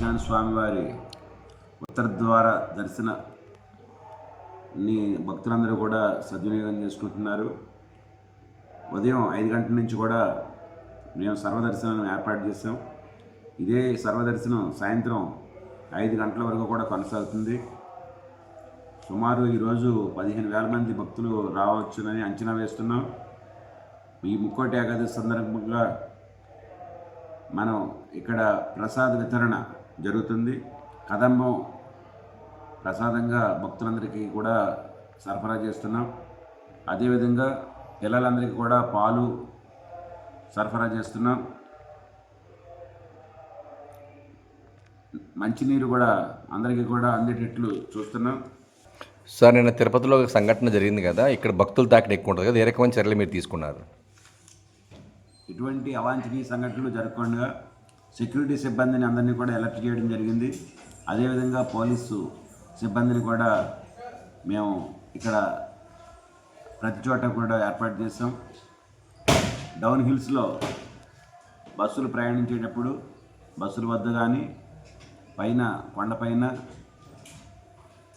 స్వామివారి ఉత్తర ద్వార దర్శనని భక్తులందరూ కూడా సద్వినియోగం చేసుకుంటున్నారు. ఉదయం ఐదు గంటల నుంచి కూడా మేము సర్వదర్శనం ఏర్పాటు చేసాం ఇదే సర్వదర్శనం సాయంత్రం ఐదు గంటల వరకు కూడా కొనసాగుతుంది. సుమారు ఈరోజు పదిహేను వేల మంది భక్తులు రావచ్చునని అంచనా వేస్తున్నాం. ఈ ముక్కోటి ఏకాదశి సందర్భంగా మనం ఇక్కడ ప్రసాద వితరణ జరుగుతుంది. కదంబం ప్రసాదంగా భక్తులందరికీ కూడా సరఫరా చేస్తున్నాం. అదేవిధంగా పిల్లలందరికీ కూడా పాలు సరఫరా చేస్తున్నాం. మంచినీరు కూడా అందరికీ కూడా అందేటట్లు చూస్తున్నాం. సార్ నిన్న తిరుపతిలో ఒక సంఘటన జరిగింది కదా ఇక్కడ భక్తులు తాకిడి ఎక్కువ ఉంటుంది కదా ఏ రకమైన చర్యలు మీరు తీసుకున్నారు? ఇటువంటి అవాంఛనీయ సంఘటనలు జరగకుండా సెక్యూరిటీ సిబ్బందిని అందరినీ కూడా అలర్ట్ చేయడం జరిగింది. అదేవిధంగా పోలీసు సిబ్బందిని కూడా మేము ఇక్కడ ప్రతి చోట కూడా ఏర్పాటు చేసాం డౌన్ హిల్స్లో బస్సులు ప్రయాణించేటప్పుడు బస్సుల వద్ద కానీ పైన కొండపైన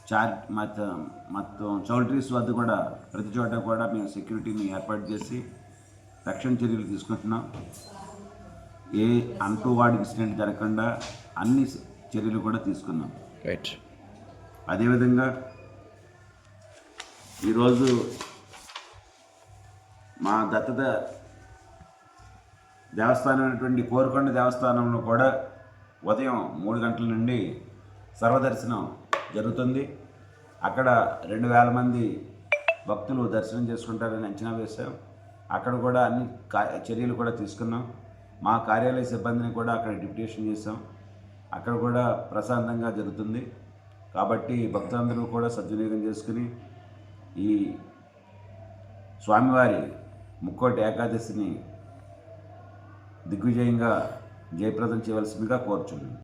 చార్ మొత్తం మొత్తం చౌల్ట్రీస్ వద్ద కూడా ప్రతి చోట కూడా మేము సెక్యూరిటీని ఏర్పాటు చేసి రక్షణ చర్యలు తీసుకుంటున్నాం. ఏ అంటువాడి ఇన్సిడెంట్ జరగకుండా అన్ని చర్యలు కూడా తీసుకున్నాం. రైట్ అదేవిధంగా ఈరోజు మా దత్తత దేవస్థానం అయినటువంటి కోరుకొండ దేవస్థానంలో కూడా ఉదయం మూడు గంటల నుండి సర్వదర్శనం జరుగుతుంది. అక్కడ రెండు వేల మంది భక్తులు దర్శనం చేసుకుంటారని అంచనా వేశాం. అక్కడ కూడా అన్ని కా చర్యలు కూడా తీసుకున్నాం. మా కార్యాలయ సిబ్బందిని కూడా అక్కడ డిప్యుటేషన్ చేశాం. అక్కడ కూడా ప్రశాంతంగా జరుగుతుంది. కాబట్టి భక్తులందరూ కూడా సద్వినియోగం చేసుకుని ఈ స్వామివారి ముక్కోటి ఏకాదశిని దిగ్విజయంగా జయప్రదం చేయవలసిందిగా కోరుచున్నాను